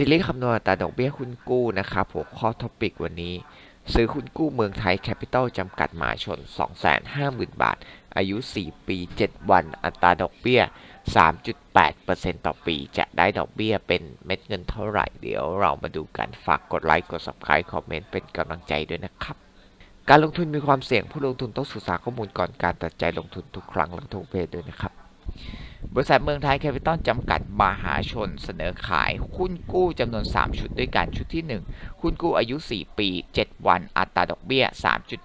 ซีรีส์คำนวณอัตราดอกเบี้ยหุ้นกู้นะครับหัวข้อท็อปิกวันนี้ ซื้อหุ้นกู้เมืองไทยแคปิตอลจำกัดหมาชน 250,000 บาท อายุ 4 ปี 7 วัน อัตราดอกเบี้ย 3.8%ต่อปี จะได้ดอกเบี้ยเป็นเม็ดเงินเท่าไหร่ เดี๋ยวเรามาดูกัน ฝากกดไลค์ กด subscribe คอมเมนต์เป็นกำลังใจด้วยนะครับ การลงทุนมีความเสี่ยงผู้ลงทุนต้องศึกษาข้อมูลก่อนการตัดใจลงทุนทุกครั้งละทุกประเพศด้วยนะครับ บริษัทเมืองไทยแคปิตอลจำกัดมหาชนเสนอขายหุ้นกู้จำนวน 3 ชุดด้วยกัน ชุดที่ 1 หุ้นกู้อายุ 4 ปี 7 วัน อัตราดอกเบี้ย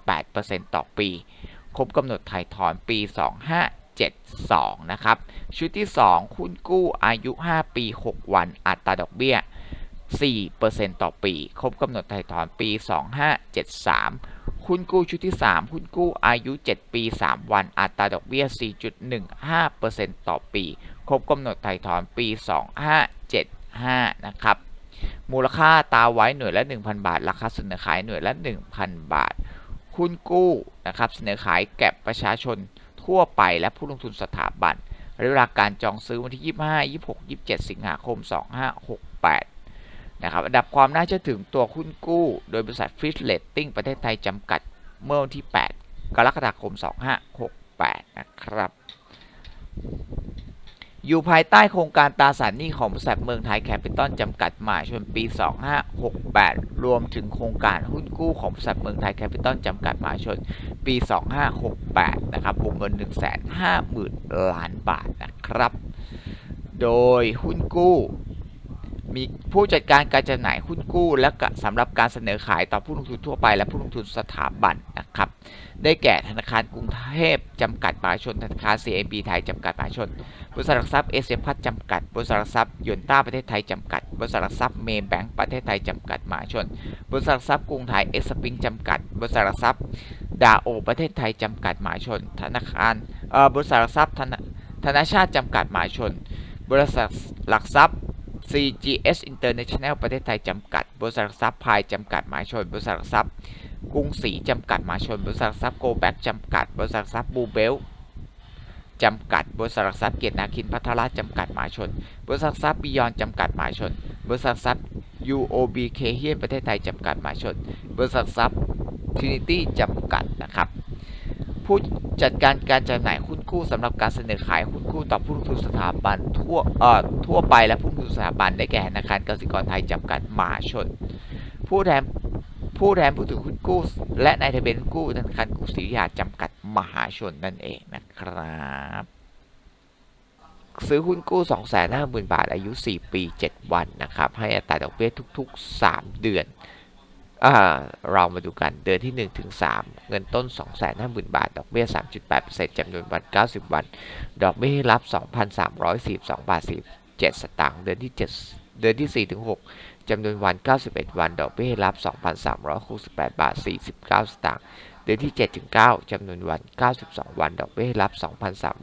3.8%ต่อปี ครบกำหนดถ่ายถอนปี 2572 นะครับ ชุดที่ 2 หุ้นกู้อายุ 5 ปี 6 วัน อัตราดอกเบี้ย 4%ต่อปี ครบกำหนดถ่ายถอนปี 2573 หุ้นกู้ชุดที่ 3 หุ้นกู้อายุ 7 ปี 3 วัน อัตราดอกเบี้ย 4.15%ต่อปี ครบกำหนดไถ่ถอนปี 2575 นะครับ มูลค่าตาไว้หน่วยละ 1,000 บาท ราคาเสนอขายหน่วยละ 1,000 บาท หุ้นกู้นะครับเสนอขายแก่ประชาชนทั่วไปและผู้ลงทุนสถาบันระยะเวลาการจองซื้อวันที่ 25 26 27 สิงหาคม 2568 นะครับอันดับความน่าเชื่อถือตัวหุ้นกู้ โดยบริษัทฟิชเลตติ้งประเทศไทยจำกัดเมื่อวันที่ 8 กรกฎาคม 2568 นะครับ อยู่ภายใต้โครงการตราสารหนี้ของบริษัทเมืองไทยแคปิตอลจำกัดมาชนปี 2568 รวมถึงโครงการหุ้นกู้ของบริษัทเมืองไทยแคปิตอลจำกัดมาชนปี 2568 นะครับวงเงิน 150,000 ล้านบาทนะครับ โดยหุ้นกู้ มีผู้จัดการการจำหน่ายหุ้นกู้ และสำหรับการเสนอขายต่อผู้ลงทุนทั่วไป และผู้ลงทุนสถาบันนะครับ ได้แก่ธนาคารกรุงเทพจำกัดมหาชน ธนาคาร CIB ไทยจำกัดมหาชน บริษัทหลักทรัพย์เอเชียพัฒน์จำกัด บริษัทหลักทรัพย์ยนต้าประเทศไทยจำกัด บริษัทหลักทรัพย์เมย์แบงก์ประเทศไทยจำกัดมหาชน บริษัทหลักทรัพย์กรุงไทยเอ็กซ์ปิงจำกัด บริษัทหลักทรัพย์ดาโอประเทศไทยจำกัดมหาชน ธนาคารเอ่อบริษัทหลักทรัพย์ธนธนาชาติจำกัดมหาชน บริษัทหลักทรัพย์ CGS International ประเทศไทยจำกัด บริษัทหลักทรัพย์พายจำกัดหมหาชน บริษัทหลักทรัพย์กรุงศรีจำกัดหมหาชน บริษัทหลักทรัพย์โกแบกจำกัด บริษัทหลักทรัพย์บูเบลจำกัด บริษัทหลักทรัพย์เกียรตินาคินพัทราจำกัดหมหาชน บริษัทหลักทรัพย์บิยอนจำกัดหมหาชน บริษัทหลักทรัพย์ UOB เคเฮียนประเทศไทยจำกัดหมหาชน บริษัทหลักทรัพย์ Trinity จำกัดนะครับ ผู้จัดการการจำหน่ายหุ้นกู้สำหรับการเสนอขายหุ้นกู้ต่อผู้ลงทุนสถาบันทั่วเอ่อทั่วไปและผู้ลงทุนสถาบันได้แก่ธนาคารกสิกรไทยจำกัดมหาชน ผู้แทนผู้แทนผู้ถือหุ้นกู้ และนายทะเบียนหุ้นกู้ธนาคารกรุงศรีอยุธยาจำกัดมหาชนนั่นเองนะครับซื้อหุ้นกู้ 250,000 บาท อายุ 4 ปี 7 วัน นะครับ ให้อัตราดอกเบี้ยทุก ๆ 3 เดือน อ่าเรามาดูกันเดือนที่ 1 ถึง 3 เงินต้น 250,000 บาท ดอกเบี้ย 3.8%จำนวนวัน 90 วัน ดอกเบี้ยรับ 2,342 บาท 47 สตางค์เดือนที่ 7 เดือนที่ 4 ถึง 6จำนวนวัน 91 วัน ดอกเบี้ยรับ 2,368 บาท 49 สตางค์เดือนที่ 7 ถึง 9จำนวนวัน 92 วัน ดอกเบี้ยรับ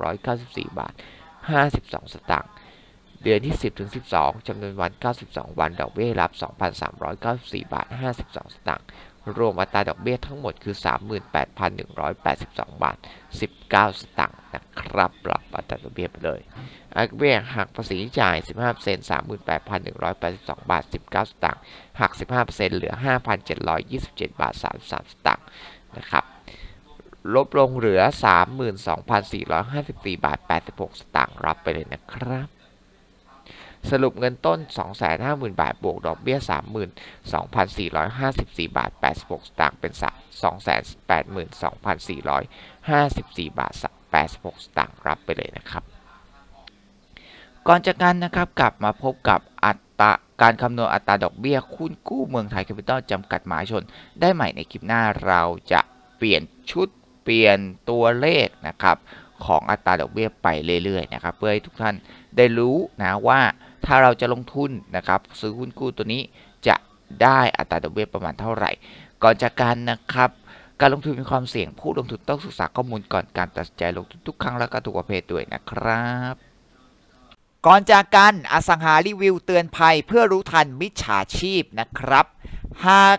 2,394 บาท 52 สตางค์ เดือนที่ 10 ถึง 12 จำนวนวัน 92 วัน ดอกเบี้ยรับ 2,394 บาท 52 สตางค์ รวมอัตราดอกเบี้ยทั้งหมดคือ 38,182 บาท 19 สตางค์นะครับปรับอัตราดอกเบี้ยไปเลยอัตราเบี้ยหักภาษีจ่าย 15% 38,182 บาท 19 สตางค์หัก 15%เหลือ 5,727 บาท 33 สตางค์นะครับลบลงเหลือ 32,454 บาท 86 สตางค์ รับไปเลยนะครับ สรุปเงินต้น 250,000 บาท บวกดอกเบี้ย 32,454 บาท 86 สตางค์เป็น 282,454 บาท 86 สตางค์รับไปเลยนะครับ ก่อนจากกันนะครับกลับมาพบกับอัตราการคำนวณอัตราดอกเบี้ยหุ้นกู้เมืองไทยแคปิตอลจำกัดมหาชน ได้ใหม่ในคลิปหน้าเราจะเปลี่ยนชุดเปลี่ยนตัวเลขนะครับของอัตราดอกเบี้ยไปเรื่อยๆนะครับ เพื่อให้ทุกท่านได้รู้นะว่า ถ้าเราจะลงทุนนะครับซื้อหุ้นกู้ตัวนี้จะได้อัตราดอกเบี้ยประมาณเท่าไหร่ ก่อนจากกันนะครับการลงทุนมีความเสี่ยงผู้ลงทุนต้องศึกษาข้อมูลก่อนการตัดสินใจลงทุนทุกครั้งและก็ทุกประเภทด้วยนะครับ ก่อนจากกันอสังหารีวิวเตือนภัยเพื่อรู้ทันมิจฉาชีพนะครับ หาก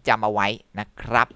จำเอาไว้นะครับ